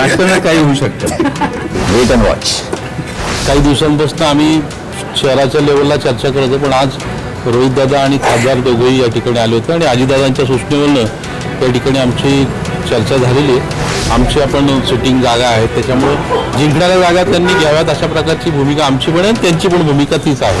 राजकारणात काही होऊ शकतं. वेट अँड वॉच काही दिवसांपासून आम्ही शहराच्या लेवलला चर्चा करत होतो पण आज रोहितदादा आणि खासदार दोघेही या ठिकाणी आले होते आणि आजीदादांच्या सूचनेवरनं त्या ठिकाणी आमची चर्चा झालेली आहे. आमची आपण सिटिंग जागा आहे त्याच्यामुळे जिंकणाऱ्या जागा त्यांनी घ्याव्यात अशा प्रकारची भूमिका आमची पण आहे आणि त्यांची पण भूमिका तीच आहे.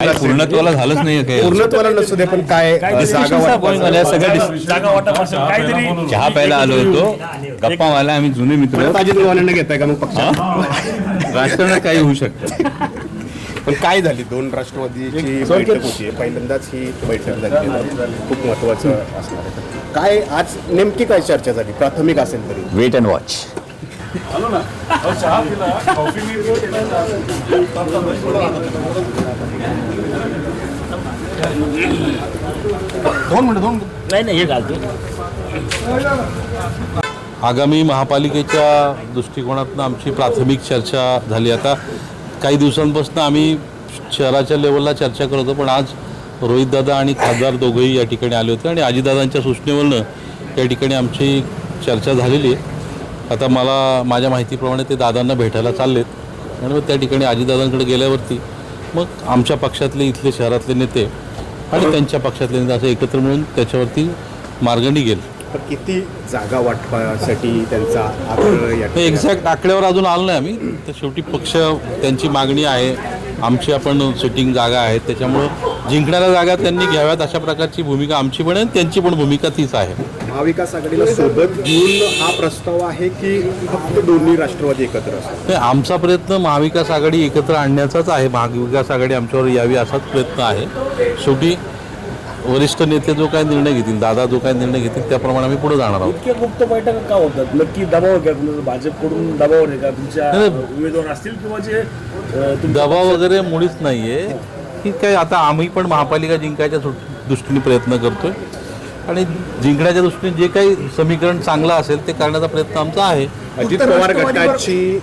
पूर्णत्वाला झालंच नाही काय पूर्णत्वाला नसू दे पण काय जागा वाटपाचं- सगळं जागा वाटप असेल काहीतरी चहा प्यायला आलो होतो. गप्पा व्हायला आम्ही जुने मित्र. परत अजित पवारांना घेताय का मग पक्षात राजकारणात काही होऊ शकतं. पण काय झाली? दोन राष्ट्रवादीची बैठक होती. पहिल्यांदाच ही बैठक झाली. खूप महत्वाचं असणार आहे. काय आज नेमकी काय चर्चा झाली? प्राथमिक असेल तरी. वेट अँड वॉच दोन मिनिट दोन नाही नाही हे घालतो. आगामी महापालिकेच्या दृष्टिकोनातून आमची प्राथमिक चर्चा झाली. आता काही दिवसांपासून आम्ही शहराच्या लेवलला चर्चा करत होतो पण आज रोहितदादा आणि खासदार दोघेही या ठिकाणी आले होते आणि आजीदादांच्या सूचनेवरनं या ठिकाणी आमची चर्चा झालेली आहे. आता मला माझ्या माहितीप्रमाणे ते दादांना भेटायला चाललेत. आणि मग त्या ठिकाणी आजीदादांकडे गेल्यावरती मग आमच्या पक्षातले इथले शहरातले नेते आणि त्यांच्या पक्षातले नेते असं एकत्र मिळून त्याच्यावरती मार्ग निघेल किती जागा वाटपासाठी त्यांचा एक्झॅक्ट आकड्यावर अजून आलो नाही आम्ही. तर शेवटी पक्ष त्यांची मागणी आहे. आमची आपण सिटिंग जागा आहे. त्याच्यामुळं जिंकणाऱ्या जागा त्यांनी घ्याव्यात अशा प्रकारची भूमिका आमची पण आहे त्यांची पण भूमिका तीच आहे. महाविकास आघाडीला सोबत घेऊन हा प्रस्ताव आहे की फक्त दोन्ही राष्ट्रवादी एकत्र असतात? नाही, आमचा प्रयत्न महाविकास आघाडी एकत्र आणण्याचाच आहे. महाविकास आघाडी आमच्यावर यावी असाच प्रयत्न आहे. शेवटी वरिष्ठ नेते जो काय निर्णय घेतील दादा जो काय निर्णय घेतील त्याप्रमाणे आम्ही पुढे जाणार आहोत. इतक्या गुप्त बैठका का होतात? नक्की दबाव घ्या तुमचं? भाजपकडून दबाव आहे का? तुमच्या नाही, उमेदवार असतील किंवा जे दबाव वगैरे मुळीच नाही आहे की काय आता आम्ही पण महापालिका जिंकायच्या दृष्टीने प्रयत्न करतोय. आणि जिंकण्याच्या दृष्टीने जे काही समीकरण चांगलं असेल ते करण्याचा प्रयत्न आमचा आहे. अजित पवार गटाची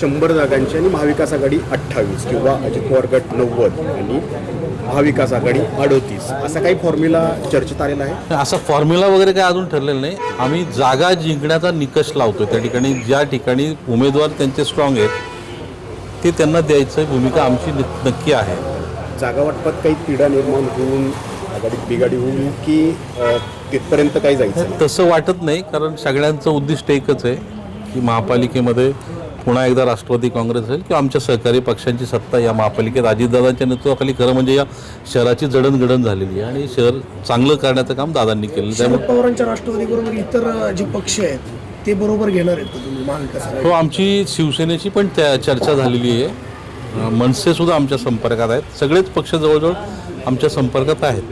शंभर जागांची आणि महाविकास आघाडी अठ्ठावीस किंवा अजित पवार गट नव्वद आणि महाविकास आघाडी अडोतीस. असा काही फॉर्म्युला चर्चेत आलेला आहे? असा फॉर्म्युला वगैरे काय अजून ठरलेलं नाही. आम्ही जागा जिंकण्याचा निकष लावतो त्या ठिकाणी ज्या ठिकाणी उमेदवार त्यांचे स्ट्रॉंग आहेत ते त्यांना द्यायचं भूमिका आमची नक्की आहे. जागा वाटपात काही तिढा निर्माण होऊन आघाडीत बिघाडी होऊन की तिथपर्यंत काही जायचं? तसं वाटत नाही कारण सगळ्यांचं उद्दिष्ट एकच आहे की महापालिकेमध्ये पुन्हा एकदा राष्ट्रवादी काँग्रेस असेल किंवा आमच्या सहकारी पक्षांची सत्ता या महापालिकेत अजितदादांच्या नेतृत्वाखाली खरं म्हणजे या शहराची जडणघडण झालेली आहे आणि शहर चांगलं करण्याचं काम दादांनी केलं शरद त्यामुळे पवारांच्या राष्ट्रवादीबरोबर इतर जे पक्ष आहेत ते बरोबर घेणार आहेत हो आमची शिवसेनेची पण त्या चर्चा झालेली आहे. मनसे सुद्धा आमच्या संपर्कात आहेत. सगळेच पक्ष जवळजवळ आमच्या संपर्कात आहेत.